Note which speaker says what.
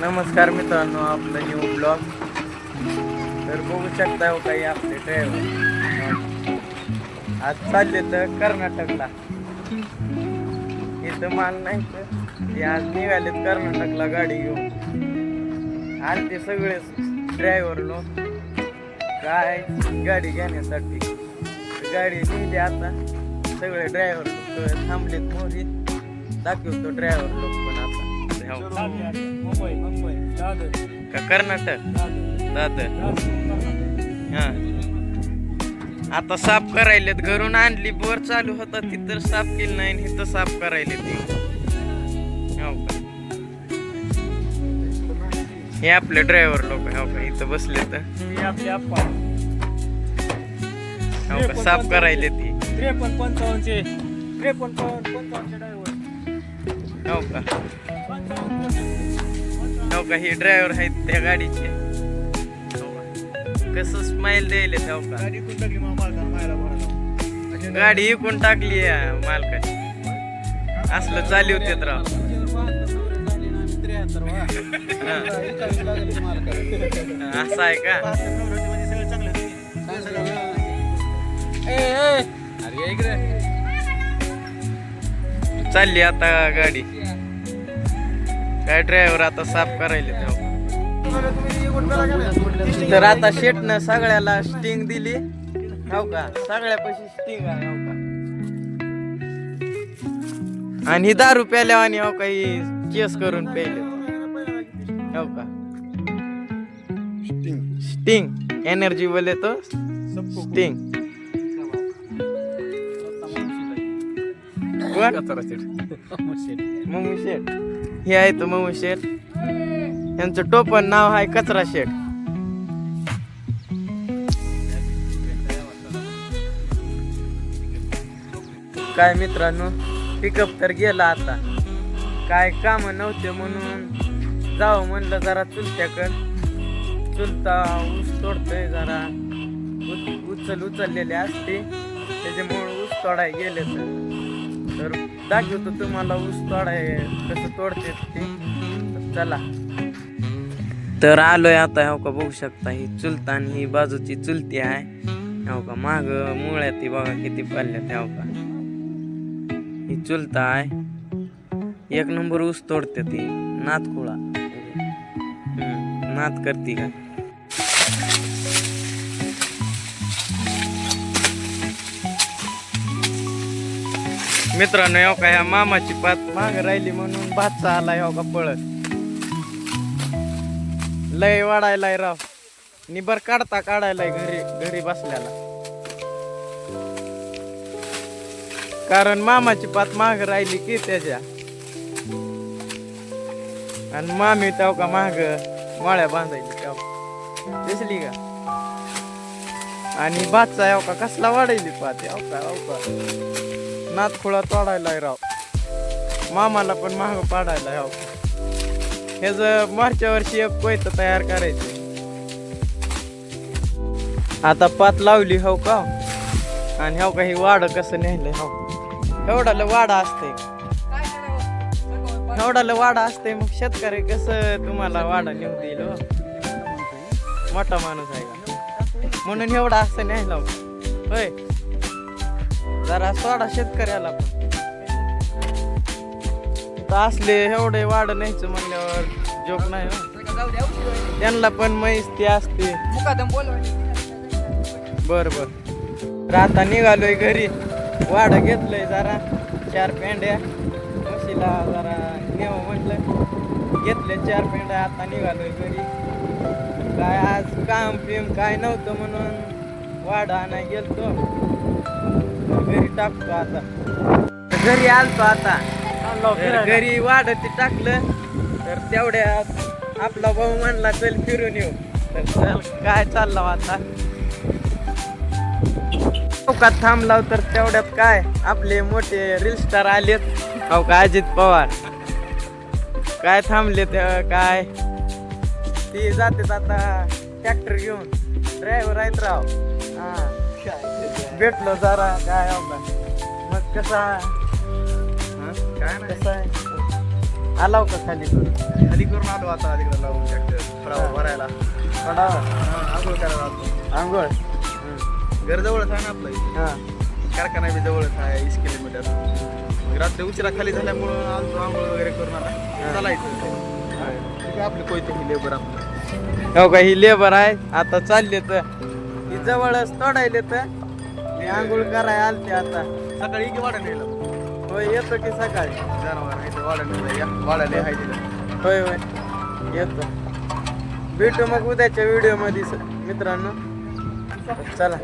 Speaker 1: नमस्कार मित्रांनो आपलं न्यू ब्लॉग तर बघू शकता हो काही आपले ड्रायव्हर आज चालले तर कर्नाटकला. इथं माल नाही तर ते आज निघालेत कर्नाटकला गाडी घेऊन. आणि ते सगळे ड्रायव्हर लोक काय गाडी घेण्यासाठी. गाडी निघली आता. सगळे ड्रायव्हर लोक थांबलेत. मोरी दाखवतो ड्रायव्हर लोक पण आता. हो.
Speaker 2: मुंबई मुंबई दादर
Speaker 1: का कर्नाटक?
Speaker 2: दादर.
Speaker 1: हा. आता साफ करायलेत घरून आणली बोर चालू होता तिथं साफ केली नाही आणि इथं साफ करायले ती. हो का? हे आपले ड्रायव्हर लोक हो का? इथं बसले तर.
Speaker 2: ही आपली आप्पा
Speaker 1: हो का? साफ करायले ती.
Speaker 2: त्रेपन्न पंचावन्नचे त्रेपन्न पंचावन्नचे ड्रायव्हर
Speaker 1: हो का? हो का? हे ड्रायव्हर आहेत त्या गाडीचे. हो कसं स्माइल द्यायले हो का?
Speaker 2: गाडी
Speaker 1: इकून टाकली मालकाची. असलं चालू होते राव हा. असं आहे का? चालली आता गाडी. काय ड्रायव्हर आता साफ करायले तेव्हा. तर आता शेटनं सगळ्याला स्टिंग दिली. हो का? सगळ्यापाशी स्टिंग आहे हो का? आणि ही दारू प्याल्यावानी हो काही केस करून प्यायले. हो का? स्टिंग एनर्जी बोले तो स्टिंग कोण? मम्मी शेठ हे आहे तो मऊ शेठ यांचं टोपण नाव आहे कचरा शेठ काय मित्रांनो पिकअप तर गेला आता. काय काम नव्हते म्हणून जावं म्हणलं जरा चुलत्याकड. चुलता ऊस तोडतोय जरा. उचल उचललेले असते. त्याच्यामुळे ऊस तोडाय गेले तर दाखवतो तुम्हाला ऊस तोडाय कसं तोडते ते. चला. तर आलोय आता हो का बघू शकता ही चुलता आणि ही बाजूची चुलती आहे. हो का माग मुळ्यात बघा किती पडल्यात हो का. ही चुलता आहे. एक नंबर ऊस तोडते ती नातकुळा हम्म, नात करती का? मित्रांनो हो का ह्या मामाची पात माग राहिली म्हणून भातचा आला हो का पळत. लय वाढायलाय राव. निबर काढता काढायलाय घरी घरी बसल्याला. कारण मामाची पात माग राहिली की त्याच्या. आणि मामी तेव्हा हो का माग माळ्या बांधायची तेव्हा हो. दिसली का? आणि भातचा याव हो का कसला वाढायली पात याव का याव का. नातखुळा खोळा तोडायलाय राव. मामाला पण माग पाडायला याव हे जर मागच्या वर्षी एक कोयत तयार करायचे. आता पात लावली हो का? आणि हो का ही वाड कसं नेलंय हो? एवढाला वाडा असते एवढाला वाडा असते मग शेतकरी कसं तुम्हाला वाडा नेऊ देईल हो? मोठा माणूस आहे का? म्हणून एवढा असं न्यायला होय. जरा सोडा शेतकऱ्याला पण. असले एवढे वाढ न्यायचं म्हणल्यावर जोक नाही हो. त्यांना पण म्हैस ती असते. बर बर. तर आता निघालोय घरी. वाड घेतलंय जरा. चार पेंड्या. म्हशीला जरा नेव म्हटलं. घेतले चार पेंड्या आता निघालोय घरी. काय आज काम पिम काय नव्हतं म्हणून वाड आणाय गेलतो. टाकतो आता. घरी आलतो आता. तर घरी वाढत टाकलं तर तेवढ्यात आपला भाऊ म्हणला चल फिरून येऊ. तर चल काय चाललं आता? चौकात थांबलाव तर तेवढ्यात काय? आपले मोठे रील स्टार आलेत. हो का अजित पवार? काय थांबले ते काय? ती जाते आता ट्रॅक्टर घेऊन. ड्रायव्हर आहेत राव. हा. भेटलो जरा काय मग कसा हा? काय कसा आहे? आलाव का खाली करून?
Speaker 2: खाली करून आलो आता तिकडे लावून भरायला.
Speaker 1: पडावा
Speaker 2: आंघोळ करायला आलो.
Speaker 1: आंघोळ.
Speaker 2: घर जवळच आहे ना आपलं.
Speaker 1: हा.
Speaker 2: कारखाना बी जवळच आहे वीस किलोमीटर. रात्री उशिरा खाली झाल्यामुळं आलतो आंघोळ वगैरे करून आता. चालायचं आपले कोयते ही लेबर आपलं.
Speaker 1: हो का ही लेबर आहे. आता चालले तर ही जवळच तोडायले तर मी आंघोळ कराय आलते आता.
Speaker 2: सकाळी की वाढा नेलं
Speaker 1: होय येतो की सकाळी.
Speaker 2: जनावर आहे तर वाढा नेलं आहे तिथं.
Speaker 1: होय होय. येतो. भेटू मग उद्याच्या व्हिडिओमध्ये मित्रांनो. चला.